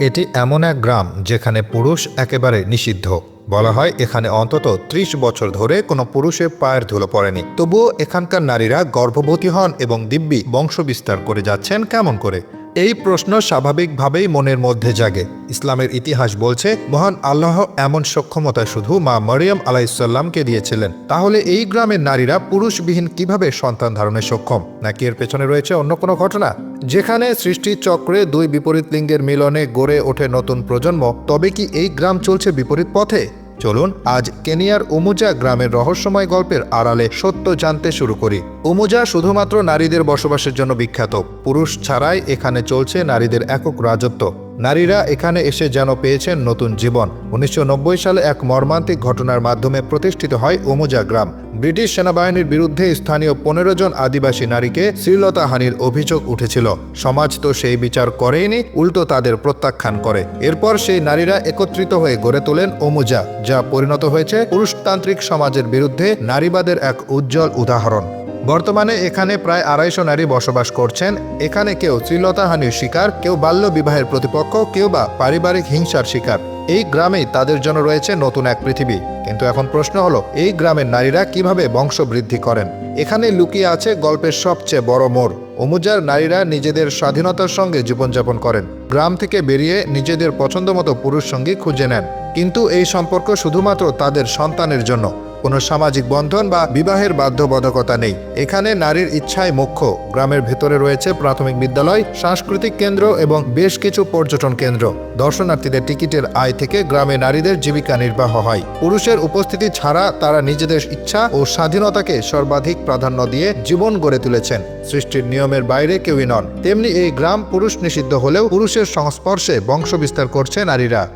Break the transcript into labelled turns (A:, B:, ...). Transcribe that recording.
A: এটি এমন এক গ্রাম যেখানে পুরুষ একেবারে নিষিদ্ধ। বলা হয় এখানে অন্তত ত্রিশ বছর ধরে কোনো পুরুষের পায়ের ধুলো পড়েনি। তবুও এখানকার নারীরা গর্ভবতী হন এবং দিব্যি বংশ বিস্তার করে যাচ্ছেন কেমন করে? এই প্রশ্ন স্বাভাবিকভাবেই মনের মধ্যে জাগে। ইসলামের ইতিহাস বলছে, মহান আল্লাহ এমন সক্ষমতা শুধু মা মরিয়ম আলাইসাল্লামকে দিয়েছিলেন। তাহলে এই গ্রামের নারীরা পুরুষবিহীন কীভাবে সন্তান ধারণে সক্ষম? নাকি এর পেছনে রয়েছে অন্য কোনো ঘটনা? যেখানে সৃষ্টির চক্রে দুই বিপরীত লিঙ্গের মিলনে গড়ে ওঠে নতুন প্রজন্ম, তবে কি এই গ্রাম চলছে বিপরীত পথে? চলুন আজ কেনিয়ার উমুজা গ্রামের রহস্যময় গল্পের আড়ালে সত্য জানতে শুরু করি। উমুজা শুধুমাত্র নারীদের বসবাসের জন্য বিখ্যাত। পুরুষ ছাড়াই এখানে চলছে নারীদের একক রাজত্ব। নারীরা এখানে এসে যেন পেয়েছেন নতুন জীবন। উনিশশো নব্বই সালে এক মর্মান্তিক ঘটনার মাধ্যমে প্রতিষ্ঠিত হয় উমুজা গ্রাম। ব্রিটিশ সেনাবাহিনীর বিরুদ্ধে স্থানীয় পনেরো জন আদিবাসী নারীকে শ্লীলতাহানির অভিযোগ উঠেছিল। সমাজ তো সেই বিচার করেইনি, উল্টো তাদের প্রত্যাখ্যান করে। এরপর সেই নারীরা একত্রিত হয়ে গড়ে তোলেন ওমুজা, যা পরিণত হয়েছে পুরুষতান্ত্রিক সমাজের বিরুদ্ধে নারীবাদের এক উজ্জ্বল উদাহরণ। বর্তমানে এখানে প্রায় আড়াইশো নারী বসবাস করছেন। এখানে কেউ শ্লীলতাহানির শিকার, কেউ বাল্য বিবাহের প্রতিপক্ষ, কেউ বা পারিবারিক হিংসার শিকার। এই গ্রামেই তাদের জন্য রয়েছে নতুন এক পৃথিবী। কিন্তু এখন প্রশ্ন হলো, এই গ্রামের নারীরা কীভাবে বংশ বৃদ্ধি করেন? এখানে লুকিয়ে আছে গল্পের সবচেয়ে বড় মোড়। অমুজার নারীরা নিজেদের স্বাধীনতার সঙ্গে জীবনযাপন করেন। গ্রাম থেকে বেরিয়ে নিজেদের পছন্দমতো পুরুষ সঙ্গী খুঁজে নেন। কিন্তু এই সম্পর্ক শুধুমাত্র তাদের সন্তানের জন্য। কোনো সামাজিক বন্ধন বা বিবাহের বাধ্যবাধকতা নেই। এখানে নারীর ইচ্ছায় মুখ্য। গ্রামের ভেতরে রয়েছে প্রাথমিক বিদ্যালয়, সাংস্কৃতিক কেন্দ্র এবং বেশ কিছু পর্যটন কেন্দ্র। দর্শনার্থীদের টিকিটের আয় থেকে গ্রামে নারীদের জীবিকা নির্বাহ হয়। পুরুষের উপস্থিতি ছাড়া তারা নিজেদের ইচ্ছা ও স্বাধীনতাকে সর্বাধিক প্রাধান্য দিয়ে জীবন গড়ে তুলেছেন। সৃষ্টির নিয়মের বাইরে কেউই নন। তেমনি এই গ্রাম পুরুষ নিষিদ্ধ হলেও পুরুষের সংস্পর্শে বংশ বিস্তার করছে নারীরা।